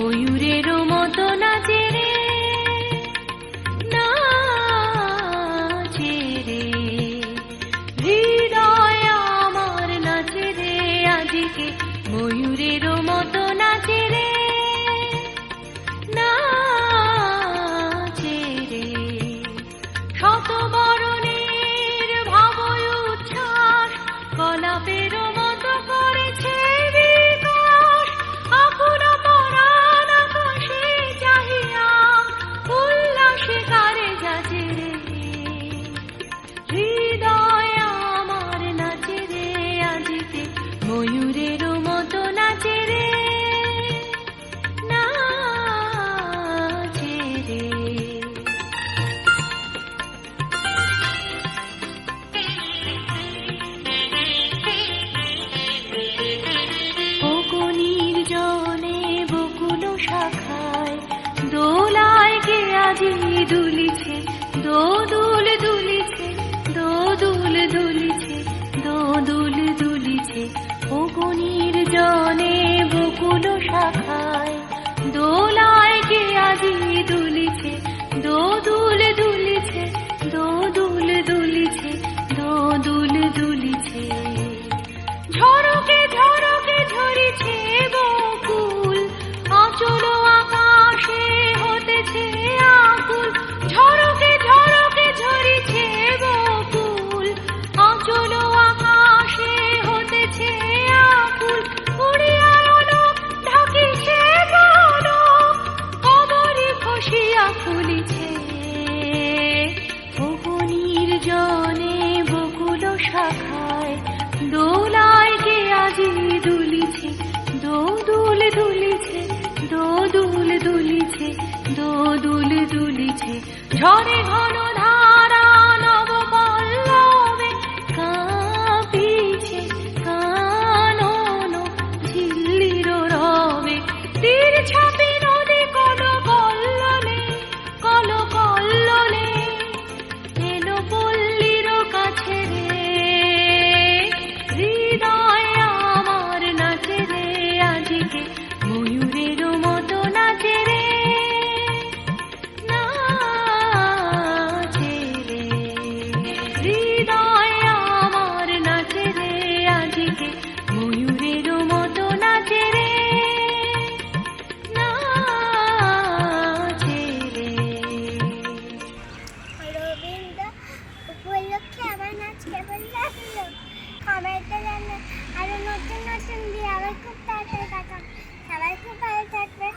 ময়ূরের মতো নাচে রে নাচে রে। হৃদয় আমার নাচে রে, আজকে ময়ূরের মতো নাচে রে নাচে রে। শতবরণের ভাবয় উচ্ছ্বাস কলাপের আজি দুলিছে দোদুল শাখায় দোলায় কে আজি দুলিছে দোদুল দুলিছে দোদুল দুলিছে দোদুল দুলিছে। ঝড়ে ঘন ধারা আজকে ময়ূরের মতো নাচে রে নাচে রে। হৃদয় আমার নাচে রে আজকে ময়ূরের মতো নাচে রে, নাচে আমার নাচ কেমন লাগল? কমেন্টে নতুন নতুন দিয়ে আবার খুব তাড়াতাড়ি দেখা সবাই খুব ভালো থাকবে।